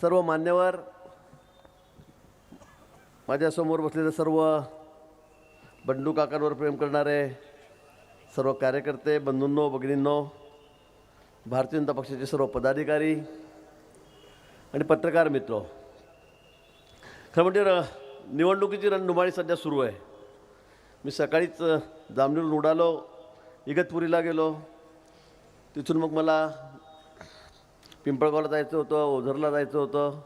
सर्व मान्यवर माझ्यासमोर बसलेले सर्व बंडू काकांवर प्रेम करणारे सर्व कार्यकर्ते बंधूंनो भगिनींनो भारतीय जनता पक्षाचे सर्व पदाधिकारी आणि पत्रकार मित्र खरं म्हणजे र- निवडणुकीची रणधुमाळी सध्या सुरू आहे. मी सकाळीच अ, उडालो इगतपुरीला गेलो. तिथून मग मला पिंपळगावला जायचं होतं ओझरला जायचं होतं.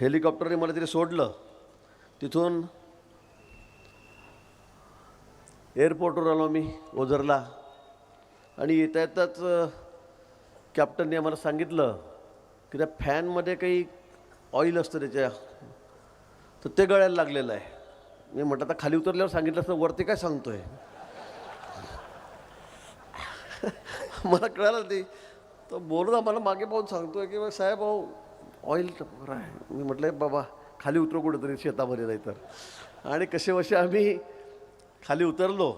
हेलिकॉप्टरने मला तिथे सोडलं. तिथून एअरपोर्टवर आलो मी ओझरला. आणि येता येताच कॅप्टनने आम्हाला सांगितलं की त्या फॅनमध्ये काही ऑइल असतं त्याच्या. तर ते गळायला लागलेलं आहे. मी म्हटलं आता खाली उतरल्यावर सांगितलं असतं वरती काय सांगतोय? मला कळालं ते तर बोलत मला मागे पाहून सांगतोय की "बा, साहेब अहो ऑइल टपकर आहे. मी म्हटलं बाबा खाली उतरू कुठेतरी शेतामध्ये नाही तर आणि कसे वसे आम्ही खाली उतरलो.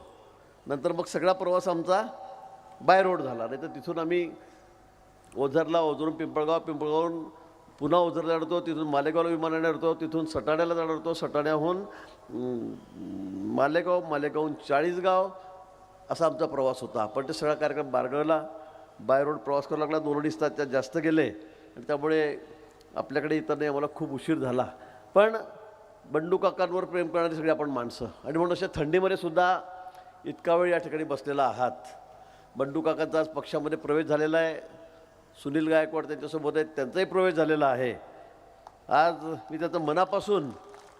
नंतर मग सगळा प्रवास आमचा बाय रोड झाला. नाही तर तिथून आम्ही ओझरला ओझरून पिंपळगाव पिंपळगावहून पुन्हा ओझरला अडतो तिथून मालेगावला विमानाने अडतो तिथून सटाण्याला जाणार सटाण्याहून मालेगाव मालेगावहून चाळीसगाव असा आमचा प्रवास होता. पण ते सगळा कार्यक्रम बारगळला. बाय रोड प्रवास करावा लागला दोन अडीच तास त्यात जास्त गेले आणि त्यामुळे आपल्याकडे येताना आम्हाला खूप उशीर झाला. पण बंडू काकांवर प्रेम करणारी सगळी आपण माणसं. आणि म्हणून अशा थंडीमध्ये सुद्धा इतका वेळ या ठिकाणी बसलेला आहात. बंडू काकांचा आज पक्षामध्ये प्रवेश झालेला आहे. सुनील गायकवाड त्यांच्यासोबत आहेत त्यांचाही प्रवेश झालेला आहे. आज मी त्याचं मनापासून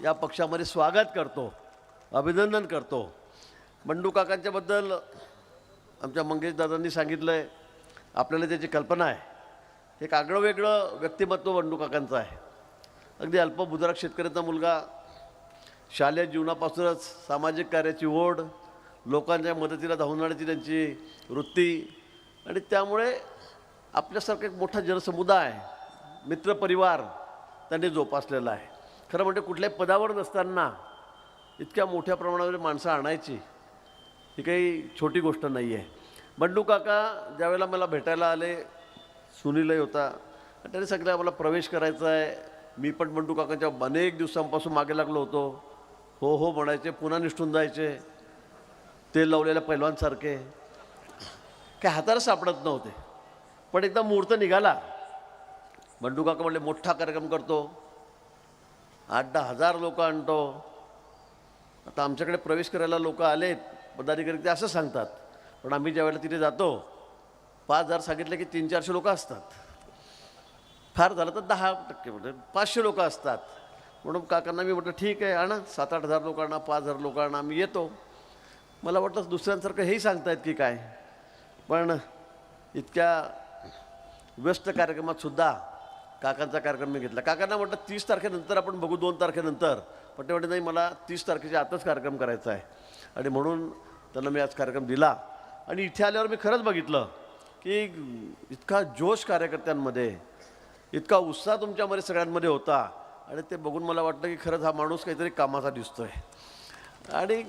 या पक्षामध्ये स्वागत करतो अभिनंदन करतो. बंडू काकांच्याबद्दल आमच्या मंगेश दादांनी सांगितलं आहे आपल्याला त्याची कल्पना आहे. एक आगळं वेगळं व्यक्तिमत्व बंडू काकांचं आहे. अगदी अल्पभूधारक शेतकऱ्याचा मुलगा शालेय जीवनापासूनच सामाजिक कार्याची ओढ लोकांच्या मदतीला धावून त्यांची वृत्ती आणि त्यामुळे आपल्यासारखा एक मोठा जनसमुदाय मित्रपरिवार त्यांनी जोपासलेला आहे. खरं म्हणजे कुठल्याही पदावर नसताना इतक्या मोठ्या प्रमाणावर माणसं आणायची ही काही छोटी गोष्ट नाही आहे बंडू काका ज्यावेळेला मला भेटायला आले सुनीलही होता आणि त्याने सगळ्या मला प्रवेश करायचा आहे. मी पण बंडू काकांच्या अनेक दिवसांपासून मागे लागलो होतो. हो हो म्हणायचे पुन्हा निष्ठून जायचे. तेल लावलेल्या पैलवानसारखे. काय हाताला सापडत नव्हते. पण एकदा मुहूर्त निघाला. बंडू काका म्हणले मोठा कार्यक्रम करतो. आठ दहा हजार लोक आणतो. आता आमच्याकडे प्रवेश करायला लोक आलेत. पदाधिकारी ते असं सांगतात. पण आम्ही ज्यावेळेला तिथे जातो पाच हजार सांगितले की तीन चारशे लोकं असतात. फार झालं तर दहा टक्के म्हणजे पाचशे लोकं असतात. म्हणून काकांना मी म्हटलं ठीक आहे आणा. सात आठ हजार लोकांना पाच हजार लोकांना आम्ही येतो. मला वाटलं दुसऱ्यांसारखं हेही सांगतायत की काय. पण इतक्या व्यस्त कार्यक्रमात सुद्धा काकांचा कार्यक्रम मी घेतला. काकांना म्हटलं तीस तारखेनंतर आपण बघू दोन तारखेनंतर. पण ते म्हणजे नाही मला तीस तारखेच्या आतच कार्यक्रम करायचा आहे. आणि म्हणून त्यांना मी आज कार्यक्रम दिला. आणि इथे आल्यावर मी खरंच बघितलं की इतका जोश कार्यकर्त्यांमध्ये इतका उत्साह तुमच्यामध्ये सगळ्यांमध्ये होता. आणि ते बघून मला वाटलं की खरंच हा माणूस काहीतरी कामाचा दिसतोय. आणि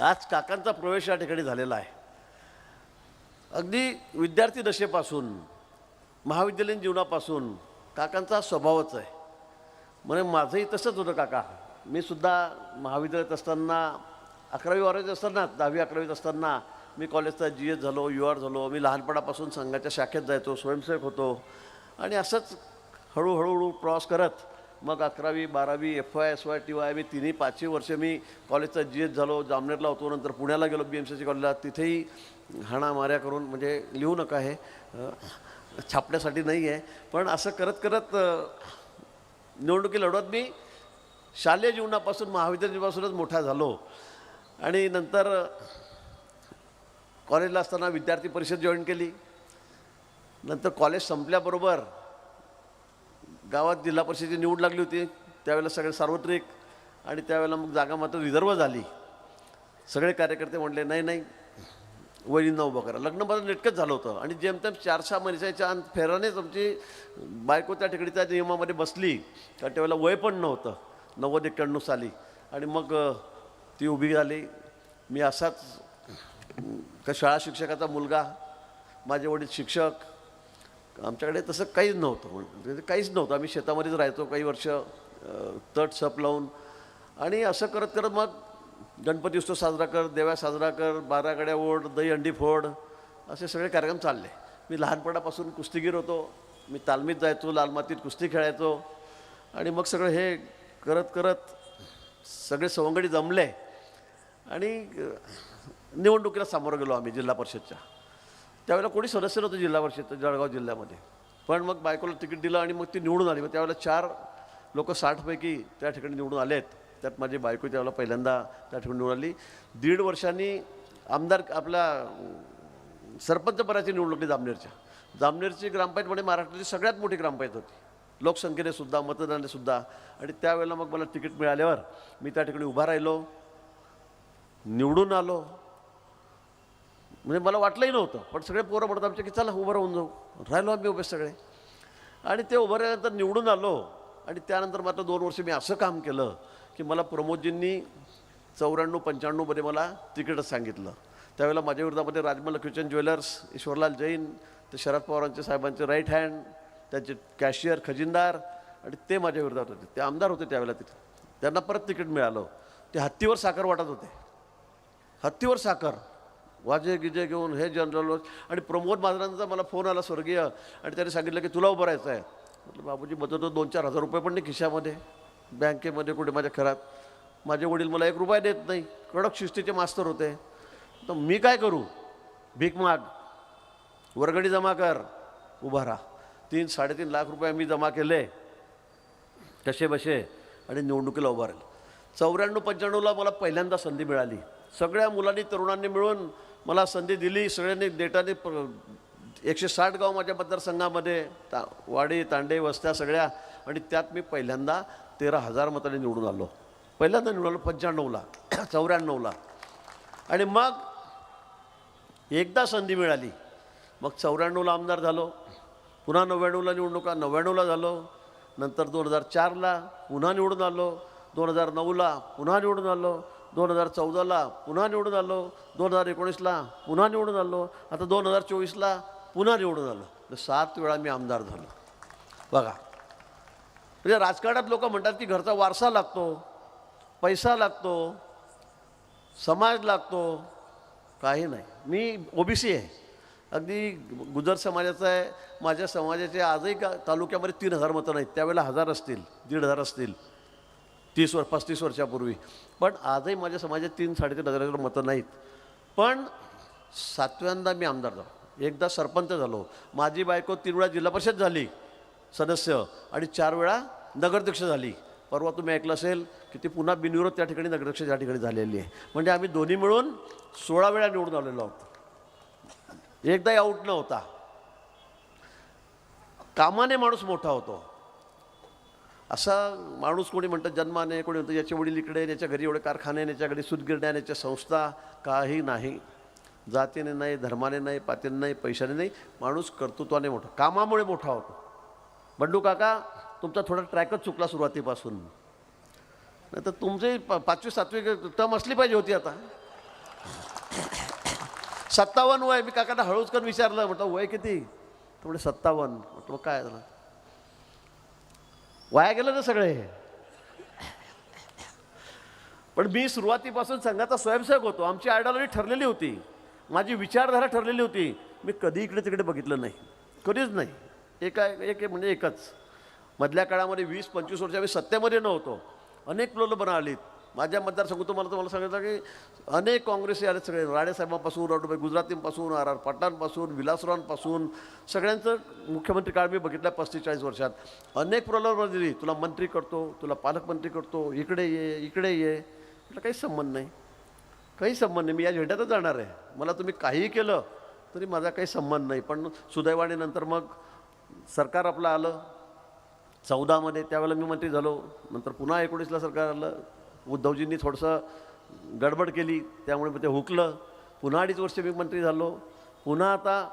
आज काकांचा प्रवेश या ठिकाणी झालेला आहे. अगदी विद्यार्थी दशेपासून महाविद्यालयीन जीवनापासून काकांचा स्वभावच आहे. म्हणजे माझंही तसंच होतं काका. मी सुद्धा महाविद्यालयात असताना अकरावी बारावीत असताना दहावी अकरावीत असताना मी कॉलेजचा जी एस झालो यू आर झालो. मी लहानपणापासून संघाच्या शाखेत जायचो स्वयंसेवक होतो. आणि असंच हळूहळूहळू प्रवास करत मग अकरावी बारावी F Y S Y T Y मी तिन्ही पाचशे वर्ष मी कॉलेजचा जी एस झालो जामनेरला होतो नंतर पुण्याला गेलो बी एम सी सी कॉलेजला. तिथेही हाणा माऱ्या करून म्हणजे लिहू नका हे छापण्यासाठी नाही आहे. पण असं करत करत निवडणुकी लढवत मी शालेय जीवनापासून महाविद्यालयापासूनच मोठा झालो. आणि नंतर कॉलेजला असताना विद्यार्थी परिषद जॉईन केली. नंतर कॉलेज संपल्याबरोबर गावात जिल्हा परिषदेची निवड लागली होती. त्यावेळेला सगळे सार्वत्रिक आणि त्यावेळेला मग जागा मात्र रिझर्व झाली. सगळे कार्यकर्ते म्हणले नाही नाही वहिनींना उभं करा. लग्न माझं नेटकंच झालं होतं. आणि जेमतेम चार सहा महिन्याच्या अंत फेरानेच आमची बायको त्या ठिकाणी त्या नियमामध्ये बसली. कारण त्यावेळेला वय पण नव्हतं. नव्वद एक्क्याण्णव साली. आणि मग ती उभी झाली मी असाच त्या का शाळा शिक्षकाचा मुलगा माझे वडील शिक्षक आमच्याकडे तसं काहीच नव्हतं. म्हणजे काहीच नव्हतं. आम्ही शेतामध्येच राहायचो काही वर्ष तट सप लावून. आणि असं करत करत मग गणपती उत्सव साजरा कर देव्या साजरा कर बारागड्या ओढ दही अंडी फोड असे सगळे कार्यक्रम चालले. मी लहानपणापासून कुस्तीगीर होतो. मी तालमीत जायचो लाल मातीत कुस्ती खेळायचो. आणि मग सगळं हे करत करत सगळे सवंगडी जमले. आणि निवडणुकीला सामोरं गेलो आम्ही जिल्हा परिषदच्या. त्यावेळेला कोणी सदस्य नव्हतं जिल्हा परिषद जळगाव जिल्ह्यामध्ये. पण मग बायकोला तिकीट दिलं आणि मग ती निवडून आली. मग त्यावेळेला चार लोक साठपैकी त्या ठिकाणी निवडून आलेत. त्यात माझी बायको त्यावेळेला पहिल्यांदा त्या ठिकाणी निवडून आली. दीड वर्षांनी आमदार आपला अं, सरपंच पदाची निवडणूक होती जामनेरच्या. जामनेरची ग्रामपंचायत म्हणजे महाराष्ट्राची सगळ्यात मोठी ग्रामपंचायत होती. लोकसंख्येने सुद्धा मतदानाने सुद्धा. आणि त्यावेळेला मग मला तिकीट मिळाल्यावर मी त्या ठिकाणी उभा राहिलो. निवडून आलो. म्हणजे मला वाटलंही नव्हतं पण सगळे पोरं म्हणत आमच्या की चला उभं राहून जाऊ. राहिलो आम्ही उभे सगळे. आणि ते उभं राहिल्यानंतर निवडून आलो. आणि त्यानंतर मात्र दोन वर्ष मी असं काम केलं की मला प्रमोदजींनी चौऱ्याण्णव पंच्याण्णवमध्ये मला तिकीटच सांगितलं. त्यावेळेला माझ्या विरोधामध्ये राजमल किचन ज्वेलर्स ईश्वरलाल जैन ते शरद पवारांचे साहेबांचे राईट हँड त्यांचे कॅशियर खजिनदार आणि ते माझ्या विरोधात होते. ते आमदार होते त्यावेळेला तिथे. त्यांना परत तिकीट मिळालं. ते हत्तीवर साखर वाटत होते. हत्तीवर साखर. वाजे गिजे घेऊन हे जनरल आणि प्रमोद महाजनांचा मला फोन आला स्वर्गीय. आणि त्याने सांगितलं की तुला उभं राहायचं आहे म्हटलं बाबूजी मदत दोन चार हजार रुपये पण नाही खिशामध्ये. बँकेमध्ये कुठे माझ्या घरात. माझे वडील मला एक रुपया देत नाही. कडक शिस्तीचे मास्तर होते. तर मी काय करू? भीक माग. वर्गणी जमा कर. उभा राहा. तीन साडेतीन लाख रुपये मी जमा केले. कसे बसे? आणि निवडणुकीला उभा राहील. चौऱ्याण्णव पंच्याण्णवला मला पहिल्यांदा संधी मिळाली. सगळ्या मुलांनी तरुणांनी मिळून मला संधी दिली. सगळ्यांनी डेटाने प- एकशे साठ गाव माझ्या मतदारसंघामध्ये ता वाडी तांडे वस्त्या सगळ्या आणि त्यात मी पहिल्यांदा तेरा हजार मतांनी निवडून आलो. पहिल्यांदा निवडून आलो पंच्याण्णवला चौऱ्याण्णवला. आणि मग एकदा संधी मिळाली. मग चौऱ्याण्णवला आमदार झालो. पुन्हा नव्याण्णवला निवडणुका नव्याण्णवला झालो. नंतर दोन हजार चारला पुन्हा निवडून आलो. दोन हजार नऊला पुन्हा निवडून आलो. दोन हजार चौदाला पुन्हा निवडून आलो. दोन हजार एकोणीसला पुन्हा निवडून आलो. आता दोन हजार चोवीसला पुन्हा निवडून आलो. तर सात वेळा मी आमदार झालो. बघा. म्हणजे राजकारणात लोक म्हणतात की घरचा वारसा लागतो पैसा लागतो समाज लागतो. काही नाही. मी ओबीसी आहे. अगदी गुजर समाजाचा आहे. माझ्या समाजाचे आजही का तालुक्यामध्ये तीन हजार मतं नाहीत. त्यावेळेला हजार असतील दीड हजार असतील. तीस वर पस्तीस वर्षापूर्वी. पण आजही माझ्या समाजात तीन साडेतीन हजाराकडे मतं नाहीत. पण सातव्यांदा मी आमदार झालो. एकदा सरपंच झालो. माझी बायको तीन वेळा जिल्हा परिषद झाली सदस्य. आणि चार वेळा नगराध्यक्ष झाली. परवा तुम्ही ऐकलं असेल की ती पुन्हा बिनविरोध त्या ठिकाणी नगराध्यक्ष त्या ठिकाणी झालेली आहे. म्हणजे आम्ही दोन्ही मिळून सोळा वेळा निवडून आलेलो आहोत. एकदाही आऊट नव्हता कामाने माणूस मोठा होतो. असा माणूस कोणी म्हणतं जन्माने कोणी म्हणतं याचे वडील इकडे याच्या घरी एवढे कारखाने याच्याकडे सुदगिरण्या याच्या संस्था काही नाही. जातीने नाही धर्माने नाही पातीने नाही पैशाने नाही. माणूस कर्तृत्वाने मोठा कामामुळे मोठा होतो. बंडू काका तुमचा थोडा ट्रॅकच चुकला सुरुवातीपासून. नाही तर तुमचे पाचवी सातवी टर्म असली पाहिजे होती आता. सत्तावन्न वय मी काकांना हळूच करून विचारलं म्हटलं वय किती? तर म्हणजे सत्तावन्न. म्हटलं काय झालं? वाया गेलं ना सगळे. पण मी सुरुवातीपासून संघाचा स्वयंसेवक होतो. आमची आयडॉलॉजी ठरलेली होती. माझी विचारधारा ठरलेली होती. मी कधी इकडे तिकडे बघितलं नाही. कधीच नाही. एका एक म्हणजे एकच. मधल्या काळामध्ये वीस पंचवीस वर्ष आम्ही सत्तेमध्ये नव्हतो. अनेक लोलं बनावलीत माझ्या मतदारसंघातून तुम्हाला तुम्हाला सांगितलं की अनेक काँग्रेसी आले सगळे. राणेसाहेबांपासून रावटूभाई गुजरातींपासून आर आर पाटलांपासून विलासरावांपासून. सगळ्यांचं मुख्यमंत्री काळ मी बघितला पस्तीस चाळीस वर्षात. अनेक प्रलोभनं दिली. तुला मंत्री करतो तुला पालकमंत्री करतो इकडे ये इकडे ये. म्हटलं काही संबंध नाही. काही संबंध नाही. मी या झेंड्यातच जाणार आहे. मला तुम्ही काहीही केलं तरी माझा काही संबंध नाही. पण सुदैवाने नंतर मग सरकार आपलं आलं. चौदामध्ये त्यावेळेला मी मंत्री झालो. नंतर पुन्हा एकोणीसला सरकार आलं. उद्धवजींनी थोडंसं गडबड केली त्यामुळे मग ते हुकलं. पुन्हा अडीच वर्ष मी मंत्री झालो. पुन्हा आता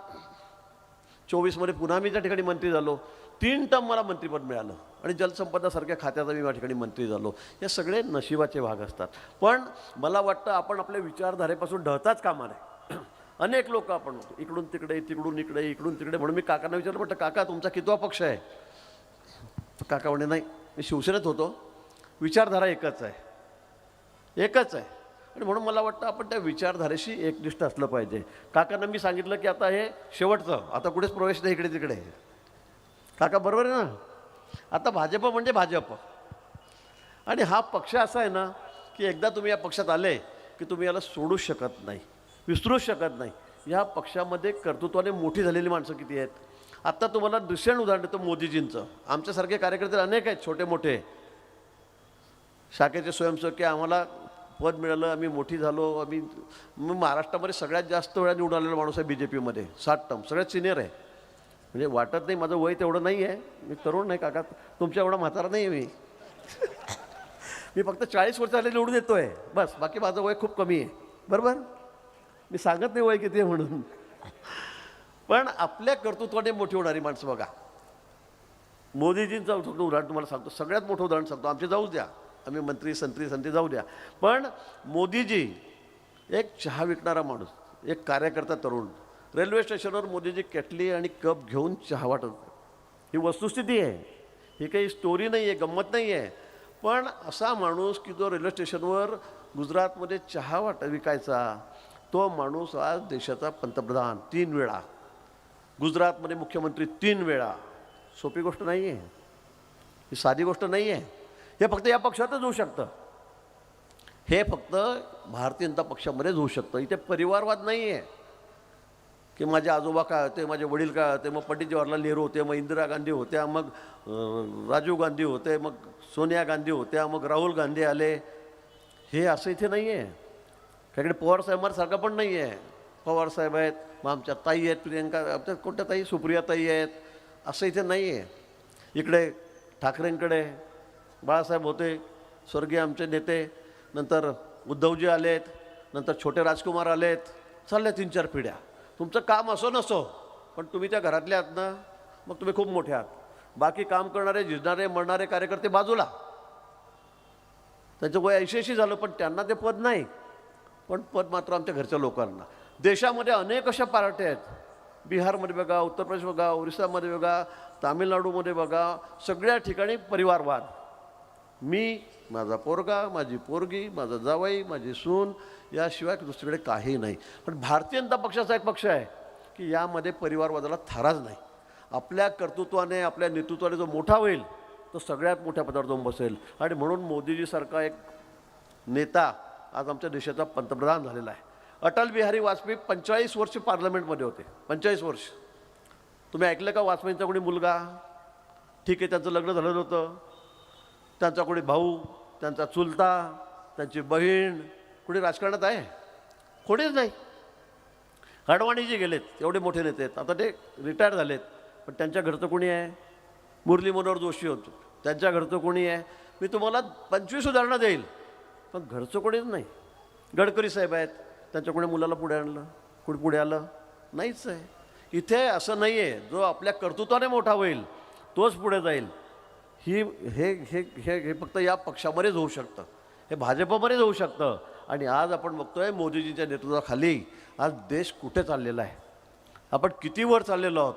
चोवीसमध्ये पुन्हा मी त्या ठिकाणी मंत्री झालो. तीन टर्म मला मंत्रीपद मिळालं आणि जलसंपदासारख्या खात्याचा मी या ठिकाणी मंत्री झालो. हे सगळे नशिबाचे भाग असतात. पण मला वाटतं आपण आपल्या विचारधारेपासून ढळताच कामा नये. अनेक लोक आपण होतो. इकडून तिकडे तिकडून इकडे इकडून तिकडे. म्हणून मी काकांना विचारलं म्हटलं काका तुमचा कितवा पक्ष आहे? काका म्हणे नाही मी शिवसेनेत होतो. विचारधारा एकच आहे. एकच आहे. आणि म्हणून मला वाटतं आपण त्या विचारधारेशी एकनिष्ठ असलं पाहिजे. काकांना मी सांगितलं की आता हे शेवटचं आता कुठेच प्रवेश नाही इकडे तिकडे. काका बरोबर आहे ना? आता भाजप म्हणजे भाजप. आणि हा पक्ष असा आहे ना की एकदा तुम्ही या पक्षात आले की तुम्ही याला सोडूच शकत नाही विसरूच शकत नाही. या पक्षामध्ये कर्तृत्वाने मोठी झालेली माणसं किती आहेत? आत्ता तुम्हाला दुसऱ्या उदाहरण देतो मोदीजींचं. आमच्यासारखे कार्यकर्ते अनेक आहेत छोटे मोठे शाखेचे स्वयंसेवक आम्हाला पद मिळालं आम्ही मोठी झालो आम्ही मग महाराष्ट्रामध्ये सगळ्यात जास्त वेळा निवडून आलेला माणूस आहे बी जे पीमध्ये सात टर्म सगळ्यात सिनियर आहे. म्हणजे वाटत नाही माझं वय तेवढं नाही आहे. मी तरुण नाही काका तुमच्या एवढा म्हातारा नाही आहे मी. मी फक्त चाळीस वर्ष आले निवडून येतो आहे बस बाकी माझं वय खूप कमी आहे. बरोबर? मी सांगत नाही वय किती आहे म्हणून. पण आपल्या कर्तृत्वाने मोठी होणारी माणसं बघा. मोदीजींचं उदाहरण तुम्हाला सांगतो. सगळ्यात मोठं उदाहरण सांगतो. आमचे जाऊच द्या. आम्ही मंत्री संत्री संत्री जाऊ द्या. पण मोदीजी एक चहा विकणारा माणूस एक कार्यकर्ता तरुण रेल्वे स्टेशनवर मोदीजी केटली आणि कप घेऊन चहा वाटत ही वस्तुस्थिती आहे. ही काही स्टोरी नाही आहे गंमत नाही आहे पण असा माणूस की जो रेल्वे स्टेशनवर गुजरातमध्ये चहा वाट विकायचा तो माणूस आज देशाचा पंतप्रधान तीन वेळा. गुजरातमध्ये मुख्यमंत्री तीन वेळा. सोपी गोष्ट नाही आहे ही साधी गोष्ट नाही आहे हे फक्त या पक्षातच होऊ शकतं. हे फक्त भारतीय जनता पक्षामध्येच होऊ शकतं. इथे परिवारवाद नाही आहे की माझे आजोबा काय होते माझे वडील काय होते मग पंडित जवाहरलाल नेहरू होते मग इंदिरा गांधी होत्या मग राजीव गांधी होते मग सोनिया गांधी होत्या मग राहुल गांधी आले. हे असं इथे नाही आहे काहीकडे पवारसाहेबांसारखं पण नाही आहे पवार साहेब आहेत मग आमच्या ताई आहेत प्रियंका आमच्या कोणत्या ताई? सुप्रिया ताई आहेत. असं इथे नाही आहे इकडे ठाकरेंकडे बाळासाहेब होते स्वर्गीय आमचे नेते नंतर उद्धवजी आलेत नंतर छोटे राजकुमार आलेत चालल्या तीन चार पिढ्या. तुमचं काम असो नसो पण तुम्ही त्या घरातले आहात ना मग तुम्ही खूप मोठे आहात. बाकी काम करणारे झिजणारे मरणारे कार्यकर्ते बाजूला. त्यांचं वय ऐशी झालं पण त्यांना ते पद नाही. पण पद मात्र आमच्या घरच्या लोकांना. देशामध्ये अनेक अशा पार्ट्या आहेत. बिहारमध्ये बघा उत्तर प्रदेश बघा ओरिसामध्ये बघा तामिळनाडूमध्ये बघा सगळ्या ठिकाणी परिवारवाद. मी माझा पोरगा माझी पोरगी माझा जावई माझी सून याशिवाय दुसरीकडे काही नाही. पण भारतीय जनता पक्षाचा एक पक्ष आहे की यामध्ये परिवारवादाला थाराच नाही. आपल्या कर्तृत्वाने आपल्या नेतृत्वाने जो मोठा होईल तो सगळ्यात मोठ्या पदावर जाऊन बसेल. आणि म्हणून मोदीजीसारखा एक नेता आज आमच्या देशाचा पंतप्रधान झालेला आहे. अटल बिहारी वाजपेयी पंचेचाळीस वर्ष पार्लमेंटमध्ये होते. पंचेचाळीस वर्ष. तुम्ही ऐकलं का वाजपेयींचा कोणी मुलगा? ठीक आहे त्यांचं लग्न झालं होतं. त्यांचा कोणी भाऊ त्यांचा चुलता त्यांची बहीण कुणी राजकारणात आहे? कोणीच नाही. अडवाणीजी गेलेत एवढे मोठे नेते आहेत. आता ते रिटायर झालेत. पण त्यांच्या घरचं कोणी आहे? मुरली मनोहर जोशी होतो. त्यांच्या घरचं कोणी आहे? मी तुम्हाला पंचवीस उदाहरणं देईल. पण घरचं कोणीच नाही. गडकरी साहेब आहेत. त्यांच्या कोणी मुलाला पुढे आणलं? कुणी पुढे आलं? नाहीच आहे. इथे असं नाही आहे जो आपल्या कर्तृत्वाने मोठा होईल तोच पुढे जाईल. ही हे हे हे हे फक्त या पक्षामध्येच होऊ शकतं. हे भाजपमध्येच होऊ शकतं. आणि आज आपण बघतोय मोदीजींच्या नेतृत्वाखाली आज देश कुठे चाललेला आहे? आपण किती वर चाललेलो आहोत?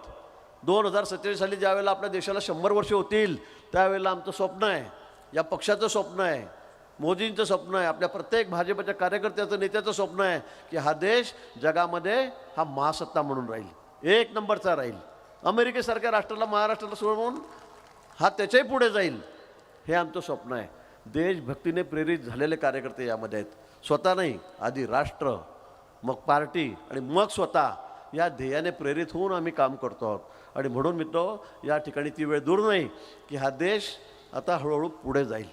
दोन हजार सत्तेचाळीस साली ज्यावेळेला आपल्या देशाला शंभर वर्ष होतील त्यावेळेला आमचं स्वप्न आहे. या पक्षाचं स्वप्न आहे. मोदींचं स्वप्न आहे. आपल्या प्रत्येक भाजपच्या कार्यकर्त्याचं नेत्याचं स्वप्न आहे की हा देश जगामध्ये हा महासत्ता म्हणून राहील. एक नंबरचा राहील. अमेरिकेसारख्या राष्ट्राला महाराष्ट्राला सोडून हा त्याच्याही पुढे जाईल. हे आमचं स्वप्न आहे. देशभक्तीने प्रेरित झालेले कार्यकर्ते यामध्ये आहेत. स्वतः नाही आधी राष्ट्र मग पार्टी आणि मग स्वतः या ध्येयाने प्रेरित होऊन आम्ही काम करतो आहोत. आणि म्हणून मित्र या ठिकाणी ती वेळ दूर नाही की हा देश आता हळूहळू पुढे जाईल.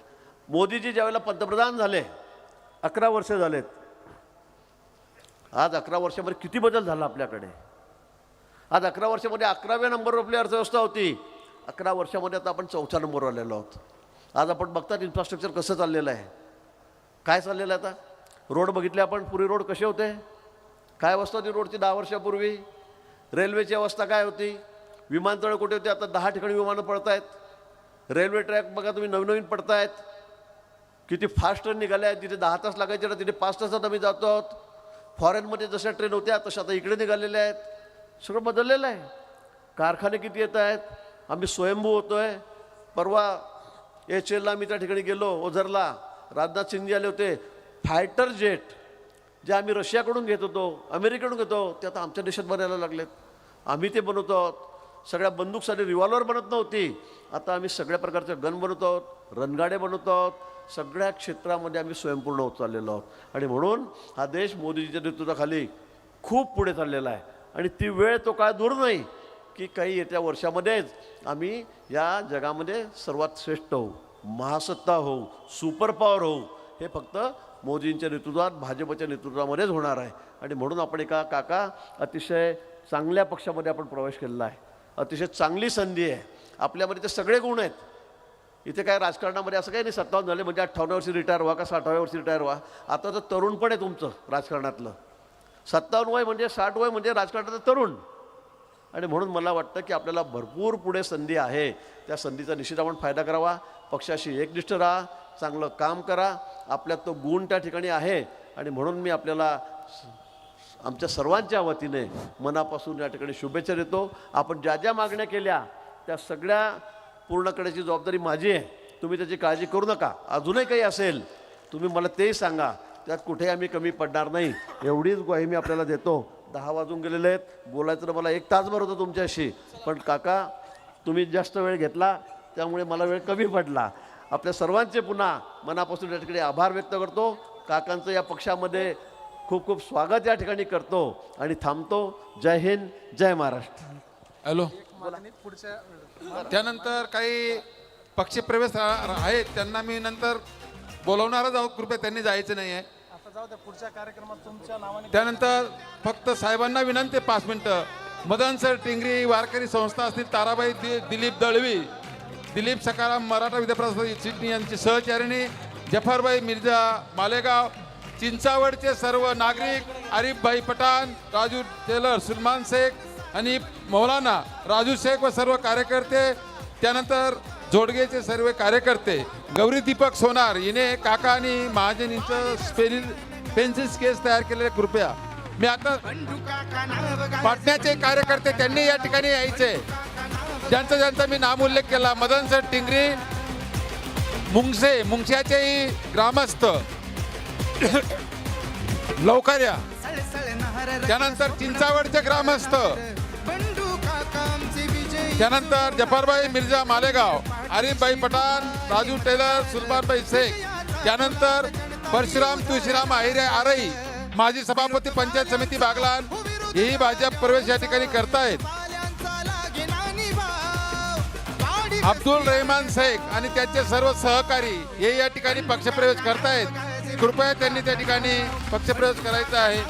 मोदीजी ज्यावेळेला पंतप्रधान झाले अकरा वर्ष झालेत. आज अकरा वर्षामध्ये किती बदल झाला आपल्याकडे? आज अकरा वर्षामध्ये अकराव्या नंबरवर आपली अर्थव्यवस्था होती. अकरा वर्षामध्ये आता आपण चौथ्या नंबरवर आलेलो आहोत. आज आपण बघतात इन्फ्रास्ट्रक्चर कसं चाललेलं आहे. काय चाललेलं आहे आता? रोड बघितले आपण पूर्वी रोड कसे होते? काय अवस्था होती रोडची दहा वर्षापूर्वी? रेल्वेची अवस्था काय होती? विमानतळ कुठे होते? आता दहा ठिकाणी विमानं पडत आहेत रेल्वे ट्रॅक बघा तुम्ही नवीन नवीन पडतायत. किती फास्ट ट्रेन निघाल्या आहेत तिथे दहा तास लागायचे ना तिथे पाच तासात आम्ही जातो आहोत. फॉरेनमध्ये जशा ट्रेन होत्या तशा आता इकडे निघालेल्या आहेत. सगळं बदललेलं आहे. कारखाने किती येत आहेत? आम्ही स्वयंभू होतोय. परवा एच एलला आम्ही त्या ठिकाणी गेलो ओझरला. राजनाथ सिंधी आले होते. फायटर जेट जे आम्ही रशियाकडून घेत होतो अमेरिकेकडून घेतो ते आता आमच्या देशात बनायला लागलेत. आम्ही ते बनवतो आहोत. सगळ्या बंदूकसाठी रिव्हॉल्वर बनत नव्हती. आता आम्ही सगळ्या प्रकारचे गन बनवतो आहोत रणगाडे बनवतो आहोत. सगळ्या क्षेत्रामध्ये आम्ही स्वयंपूर्ण होत चाललेलो आहोत. आणि म्हणून हा देश मोदीजीच्या नेतृत्वाखाली खूप पुढे चाललेला आहे. आणि ती वेळ तो काळ दूर नाही. की काही येत्या वर्षामध्येच आम्ही या जगामध्ये सर्वात श्रेष्ठ होऊ महासत्ता होऊ सुपर पॉवर होऊ हे फक्त मोदींच्या नेतृत्वात भाजपच्या नेतृत्वामध्येच होणार आहे. आणि म्हणून आपण एका काका अतिशय चांगल्या पक्षामध्ये आपण प्रवेश केलेला आहे. अतिशय चांगली संधी आहे. आपल्यामध्ये ते सगळे गुण आहेत. इथे काय राजकारणामध्ये असं काही नाही सत्तावन्न झाले म्हणजे अठ्ठावन्न वर्षी रिटायर व्हा का साठाव्या वर्षी रिटायर व्हा. आता तर तरुण पण आहे तुमचं राजकारणातलं. सत्तावन्न वय म्हणजे साठ वय म्हणजे राजकारणातलं तरुण. आणि म्हणून मला वाटतं की आपल्याला भरपूर पुढे संधी आहे. त्या संधीचा निश्चित आपण फायदा करावा. पक्षाशी एकनिष्ठ राहा चांगलं काम करा. आपल्यात तो गुण त्या ठिकाणी आहे. आणि म्हणून मी आपल्याला स- आमच्या सर्वांच्या वतीने मनापासून या ठिकाणी शुभेच्छा देतो. आपण ज्या ज्या मागण्या केल्या त्या सगळ्या पूर्ण करण्याची जबाबदारी माझी आहे. तुम्ही त्याची काळजी करू नका. अजूनही काही असेल तुम्ही मला तेही सांगा. त्यात कुठेही आम्ही कमी पडणार नाही. एवढीच ग्वाही मी आपल्याला देतो. दहा वाजून गेलेले आहेत. बोलायचं तर मला एक तास भर होतं तुमच्याशी. पण काका तुम्ही जास्त वेळ घेतला त्यामुळे मला वेळ कमी पडला. आपल्या सर्वांचे पुन्हा मनापासून या ठिकाणी आभार व्यक्त करतो. काकांचं या पक्षामध्ये खूप खूप स्वागत या ठिकाणी करतो आणि थांबतो. जय हिंद जय महाराष्ट्र. हॅलो. पुढच्या त्यानंतर काही पक्षप्रवेश आहेत त्यांना मी नंतर बोलवणारच आहोत. कृपया त्यांनी जायचं नाही आहे जाऊ द्या पुढच्या कार्यक्रमात तुमच्या नावाने त्यानंतर फक्त साहेबांना विनंती पाच मिनिटं. मदन सर टिंगरी वारकरी संस्था असतील ताराबाई दि- दिलीप दळवी दिलीप सकाराम मराठा विद्यापीठ सिडनी यांची सहचारिणी जफरबाई मिर्झा मालेगाव चिंचावडचे सर्व नागरिक आरिफभाई पठाण राजू टेलर सलमान शेख आणि मौलाना राजू शेख व सर्व कार्यकर्ते त्यानंतर जोडगेचे सर्व कार्यकर्ते गौरी दीपक सोनार हिने काका आणि महाजन यांचं स्पेलिंग पेन्सिल स्केच तयार केलेले कृपया. मी आता पाटण्याचे कार्यकर्ते त्यांनी या ठिकाणी यायचे. ज्यांचा ज्यांचा मी नाम उल्लेख केला मदन सर टिंगरी मुंगसे मुंगशाचेही ग्रामस्थ लवकर या त्यानंतर चिंचावडचे ग्रामस्थ त्यानंतर जफरबाई मिर्झा मालेगाव आरिफबाई पठाण राजू टेलर सुलभानबाई शेख त्यानंतर परशुराम तुळशीराम आहिरे आरई माजी सभापती पंचायत समिती बागलान हेही भाजप प्रवेश या ठिकाणी करतायत. अब्दुल रहमान शेख आणि त्यांचे सर्व सहकारी हे या ठिकाणी पक्षप्रवेश करतायत. कृपया त्यांनी त्या ठिकाणी पक्षप्रवेश करायचा आहे.